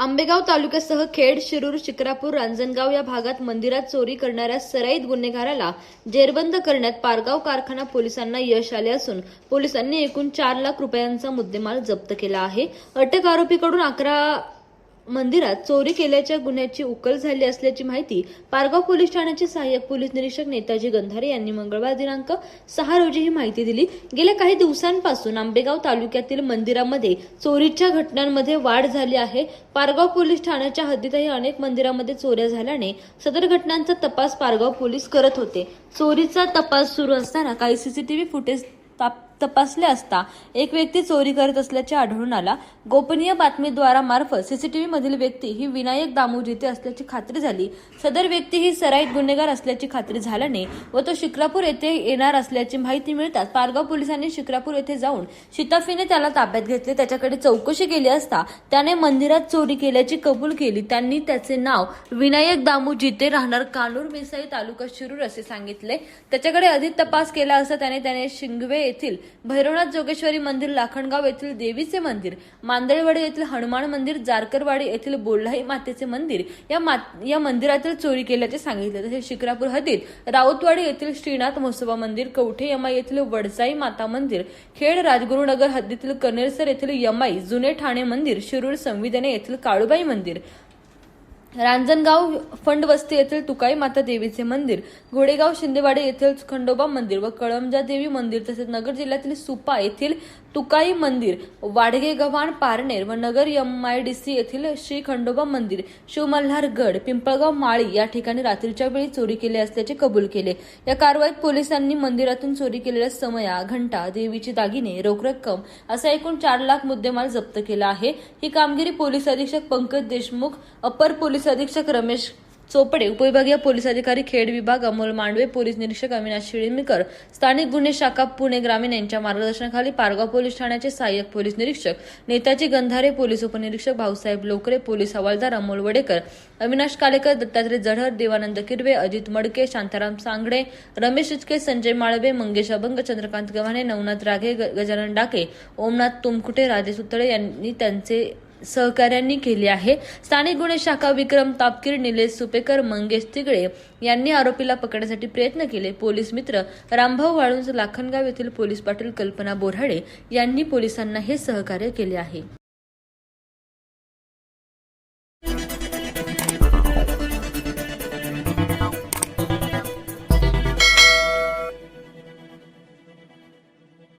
आंबेगाव तालुक्यासह खेड शिरूर शिक्रापूर रांजणगाव या भागात मंदिरात चोरी करणाऱ्या सराईत गुन्हेगाराला जेरबंद करण्यात पारगाव कारखाना पोलिसांना यश आले असून पोलिसांनी एकूण चार लाख रुपयांचा मुद्देमाल जप्त केला आहे. अटक आरोपीकडून अकरा मंदिरात चोरी केल्याच्या गुन्ह्याची उकल झाली असल्याची माहिती पारगाव पोलीस ठाण्याचे सहाय्यक पोलीस निरीक्षक नेताजी गंधारे यांनी मंगळवार दिनांक सहा रोजी ही माहिती दिली. गेल्या काही दिवसांपासून आंबेगाव तालुक्यातील मंदिरामध्ये चोरीच्या घटनांमध्ये वाढ झाली आहे. पारगाव पोलीस ठाण्याच्या हद्दीतही अनेक मंदिरामध्ये चोऱ्या झाल्याने सदर घटनांचा तपास पारगाव पोलीस करत होते. चोरीचा तपास सुरू असताना काही सीसीटीव्ही फुटेज ताप- तपासले असता एक व्यक्ती चोरी करत असल्याचे आढळून आला. गोपनीय बातमीद्वारा मार्फत सीसीटीव्ही मधील व्यक्ती ही विनायक दामू जिथे असल्याची खात्री झाली सदर व्यक्ती ही सराईत गुन्हेगार असल्याची खात्री झाल्याने व तो शिक्रापूर येथे येणार असल्याची माहिती मिळताच पारगाव पोलिसांनी शिक्रापूर येथे जाऊन शिताफीने त्याला ताब्यात घेतले. त्याच्याकडे चौकशी केली असता त्याने मंदिरात चोरी केल्याची कबूल केली. त्यांनी त्याचे नाव विनायक दामू जिते राहणार कानूर मिसाई तालुका शिरूर असे सांगितले. त्याच्याकडे अधिक तपास केला असता त्याने त्याने शिंगवे येथील भैरवनाथ जोगेश्वरी मंदिर लाखणगाव येथील देवीचे मंदिर मांदळवाडी येथील हनुमान मंदिर जारकरवाडी येथील बोल्हाई मातेचे मंदिर या मा- या मंदिरातील चोरी केल्याचे सांगितले. तसेच शिक्रापूर हद्दीत राऊतवाडी येथील श्रीनाथ महोत्सवा मंदिर कवठे यमाई येथील वडसाई माता मंदिर खेड राजगुरुनगर हद्दीतील कनेरसर येथील यमाई जुने ठाणे मंदिर शिरूर संविधाने येथील काळूबाई मंदिर रांजणगाव फंडवस्ती येथील तुकाई माता देवीचे मंदिर घोडेगाव शिंदेवाडी येथील खंडोबा मंदिर व कळमजा देवी मंदिर तसेच नगर जिल्ह्यातील सुपा येथील तुकाई मंदिर वाडगे गव्हाण पारनेर व नगर एमआयडीसी येथील श्री खंडोबा मंदिर शिवमल्हार गड पिंपळगाव माळी या ठिकाणी रात्रीच्या वेळी चोरी केली असल्याचे कबूल केले. या कारवाईत पोलिसांनी मंदिरातून चोरी केलेल्या समया घंटा देवीची दागिने रोख रक्कम असा एकूण चार लाख मुद्देमाल जप्त केला आहे. ही कामगिरी पोलीस अधीक्षक पंकज देशमुख अपर पोलीस अधीक्षक रमेश चोपडे उपविभागीय पोलीस अधिकारी खेड विभाग अमोल मांडवे पोलीस निरीक्षक अविनाश शिळीमीकर स्थानिक गुन्हे शाखा पुणे ग्रामीण यांच्या मार्गदर्शनाखाली पारगाव पोलीस ठाण्याचे सहाय्यक पोलीस निरीक्षक नेताजी गंधारे पोलीस उपनिरीक्षक भाऊसाहेब लोकरे पोलीस हवालदार अमोल वडेकर अविनाश कालेकर दत्तात्रय जढर देवानंद किरवे अजित मडके शांताराम सांगडे रमेश इचके संजय माळवे मंगेश अभंग चंद्रकांत गव्हाणे नवनाथ राघे ग- गजानन डाके ओमनाथ तुमकुटे राजेश सुतळे यांनी त्यांचे सहकार्यांनी केली आहे. स्थानिक गुन्हे शाखा विक्रम तापकीर निलेश सुपेकर मंगेश तिगळे यांनी आरोपीला पकडण्यासाठी प्रयत्न केले. पोलीस मित्र रामभाऊ वाळुंज लाखनगाव येथील पोलीस पाटील कल्पना बोराडे यांनी पोलिसांना हे सहकार्य केले आहे.